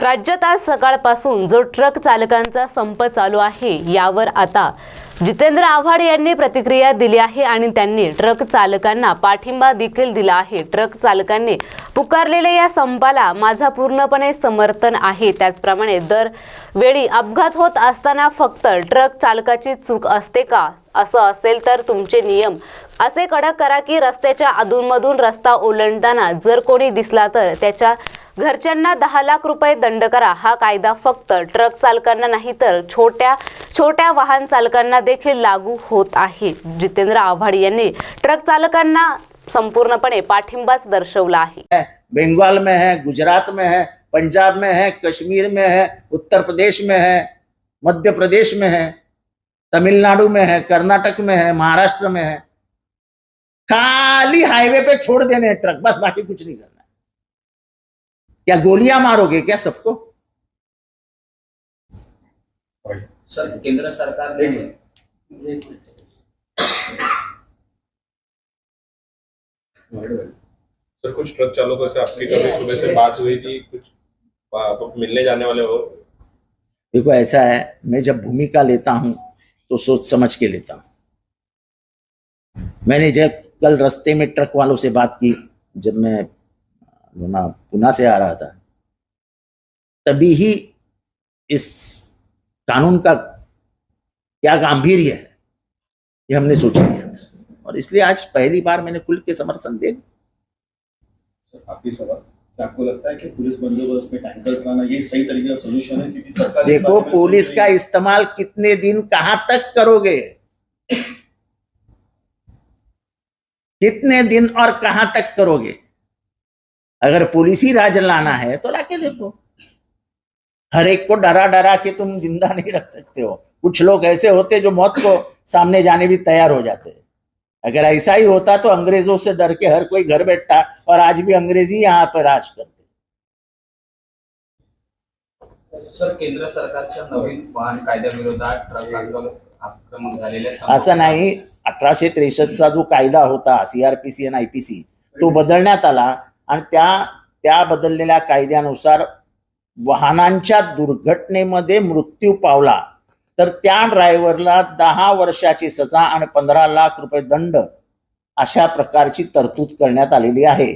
राज्यात आज सकाळपासून जो ट्रक चालकांचा संप चालू आहे यावर आता जितेंद्र आव्हाड यांनी प्रतिक्रिया दिली आहे आणि त्यांनी ट्रक चालकांना पाठिंबा देखील दिला आहे. ट्रक चालकांनी पुकारलेल्या या संपाला माझा पूर्णपणे समर्थन आहे. त्याचप्रमाणे दरवेळी अपघात होत असताना फक्त ट्रक चालकाची चूक असते का? असं असेल तर तुमचे नियम. असे कडक करा की रस्त्याच्या अधूनमधून रस्ता ओलांडताना जर कोणी दिसला तर त्याच्या घरच्यांना दहा लाख रुपये दंड करा. हा कायदा फक्त ट्रक चालकांना नाही तर छोट्या छोट्या वाहन चालकांना देखील लागू होत आहे. जितेंद्र आव्हाड यांनी ट्रक चालकांना संपूर्णपणे पाठिंबाच दर्शवला आहे. है बंगाल में है गुजरात में है पंजाब में है कश्मीर में है उत्तर प्रदेश में है मध्य प्रदेश में है. तमिलनाडु में है कर्नाटक में है महाराष्ट्र में है। खाली हाईवे पे छोड़ देने हैं ट्रक बस बाकी कुछ नहीं करना है। क्या गोलियाँ मारोगे क्या सबको? सर केंद्र सरकार ने सर कुछ ट्रक चालकों से आपकी कभी सुबह से बात हुई थी? कुछ आप मिलने जाने वाले हो? देखो ऐसा है मैं जब भूमिका लेता हूँ तो सोच समझ के लेता हूँ। मैंने जब कल रास्ते में ट्रक वालों से बात की, जब मैं जो ना पुणे से आ रहा था, तभी ही इस कानून का क्या गांधीर्य है, ये हमने सोच लिया। और इसलिए आज पहली बार मैंने खुल के समर्थन दे। आपकी सवाल? आपको लगता है कि पुलिस बंदोबस्त में टैंकर्स लाना ये सही तरीके का सोल्यूशन है? क्योंकि सरकार देखो पुलिस का इस्तेमाल कितने दिन कहाँ तक करोगे? कितने दिन और कहाँ तक करोगे? अगर पुलिस ही राज लाना है तो लाके देखो। हर एक को डरा डरा के तुम ज़िंदा नहीं रख सकते हो। कुछ लोग ऐसे होते जो मौत को सामने जाने भी तैयार हो जाते हैं। अगर ऐसा ही होता तो अंग्रेजों से डर के हर कोई घर बैठता और आज भी अंग्रेजी यहाँ पर राज करते। सर केंद्र सरकारच्या नवीन वाहन कायद्याविरोधात ट्रक आंदोलन आक्रमक झालेले असं नाही. अठराशे त्रेसष्टचा जो कायदा होता सीआरपीसी आणि आयपीसी तो बदलण्यात आला आणि त्या त्या बदललेल्या कायद्यानुसार वाहनांच्या दुर्घटनेमध्ये मृत्यू पावला. तर त्या ड्रायव्हरला दहा वर्षाची सजा आणि पंधरा लाख रुपये दंड अशा प्रकारची तरतूद करण्यात आलेली आहे.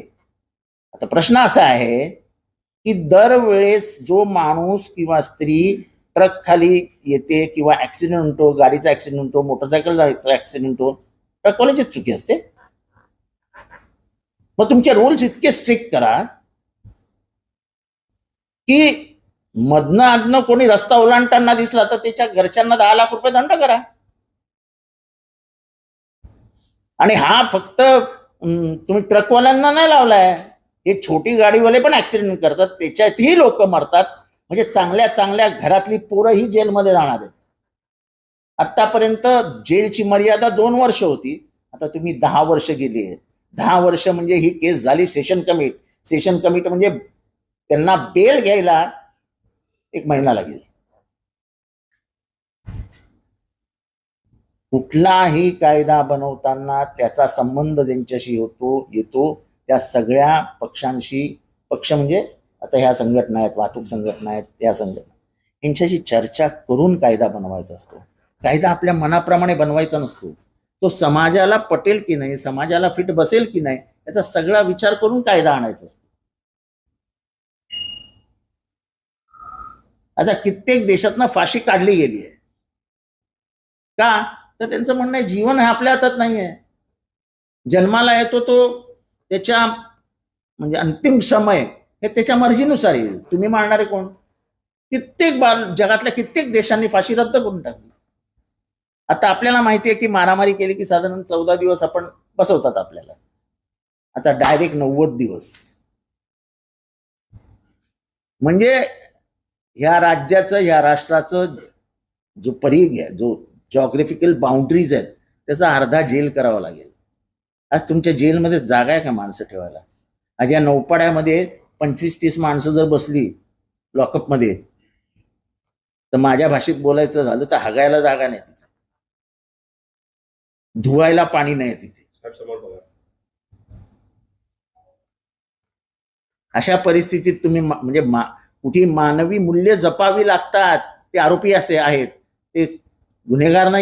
आता प्रश्न असा आहे की दरवेळेस जो माणूस किंवा स्त्री ट्रक खाली येते किंवा ऍक्सिडेंट होतो गाडीचा ऍक्सिडेंट होतो मोटरसायकलचा ऍक्सिडेंट होतो ट्रकवाल्याचीच चुकी असते? मग तुमचे रूल्स इतके स्ट्रिक्ट करा की मधनं आधनं कोणी रस्ता ओलांडताना दिसला तर त्याच्या घरच्यांना दहा लाख रुपये दंड करा. आणि हा फक्त तुम्ही ट्रकवाल्यांना नाही लावलाय. हे छोटी गाडीवाले पण ऍक्सिडेंट करतात. त्याच्यातही लोक मरतात. म्हणजे चांगल्या चांगल्या घरातली पोरं ही जेलमध्ये जाणार आहेत. आतापर्यंत जेलची मर्यादा दोन वर्ष होती. आता तुम्ही दहा वर्ष गेली आहे दहा वर्ष म्हणजे ही केस झाली सेशन कमिट सेशन कमिट म्हणजे त्यांना बेल घ्यायला एक महिना लागेल. कुठलाही कायदा बनवताना त्याचा संबंध त्यांच्याशी होतो येतो त्या सगळ्या पक्षांशी पक्ष म्हणजे आता ह्या संघटना आहेत वाहतूक संघटना आहेत त्या संघटना. यांच्याशी चर्चा करून कायदा बनवायचा असतो. कायदा आपल्या मनाप्रमाणे बनवायचा नसतो. तो समाजाला पटेल की नाही समाजाला फिट बसेल की नाही याचा सगळा विचार करून कायदा आणायचा असतो. आता कित्येक देशातनं फाशी काढली गेली आहे. का? तर त्यांचं म्हणणं आहे जीवन हे आपल्या हातात नाही आहे जन्माला येतो तो त्याच्या म्हणजे अंतिम समय हे त्याच्या मर्जीनुसार येईल. तुम्ही मारणारे कोण? कित्येक बार जगातल्या कित्येक देशांनी फाशी रद्द करून टाकली. आता आपल्याला माहिती आहे की मारामारी केली की साधारण चौदा दिवस आपण बसवतात आपल्याला. आता डायरेक्ट नव्वद दिवस. म्हणजे ह्या राज्याचं ह्या राष्ट्राचं जो परिघ आहे जो जॉग्राफिकल बाउंड्रीज आहेत त्याचा अर्धा जेल करावा लागेल. आज तुमच्या जेलमध्ये जागा आहे का माणसं ठेवायला? आज या नौपाड्यामध्ये पंचवीस तीस माणसं जर बसली लॉकअपमध्ये तर माझ्या भाषेत बोलायचं झालं तर हगायला जागा नाही तिथे. धुवायला पाणी नाही तिथे. अशा परिस्थितीत तुम्ही म्हणजे मा- कुठे मानवी मूल्य जपावी लागतात ते आरोपी असे आहेत. ते गुन्हेगार नाही